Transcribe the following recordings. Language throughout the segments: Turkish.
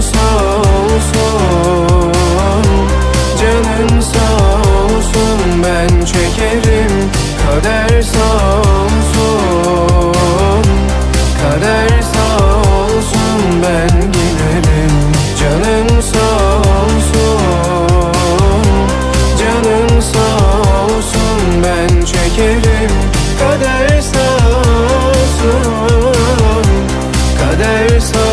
sağ olsun Canın sağ olsun Ben çekerim. Kader sağ olsun Kader sağ olsun Ben giderim. Canın sağ olsun Canın sağ olsun Ben çekerim. Kader sağ olsun Kader sağ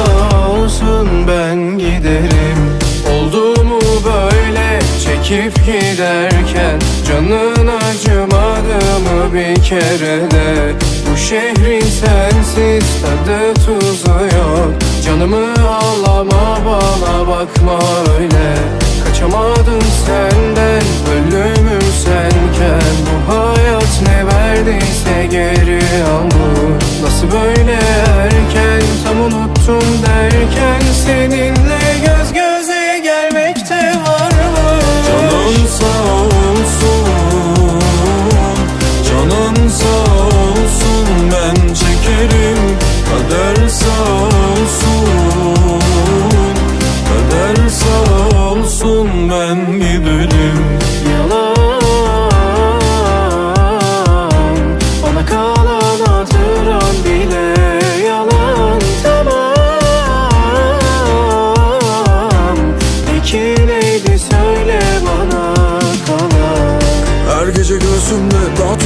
çekip giderken Canın acımadı mı bir kere de? Bu şehrin sensiz tadı tuzu yok. Canımı ağlama bana bakma öyle. Kaçamadım senden ölümüm senken. Bu hayat ne verdiyse geri aldı Nasıl böyle sağ olsun. Kader sağ olsun ben giderim. Yalan. Bana kalan bile yalan Tamam. Peki neydi söyle bana kalan. Her gece göğsümde daha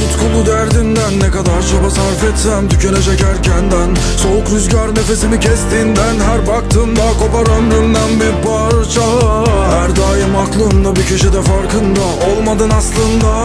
kadar çaba sarf etsem tükenecek erkenden. Soğuk rüzgar nefesimi kestiğinden Her baktığımda kopar ömrümden bir parça. Her daim aklımda bir köşede farkında Olmadın aslında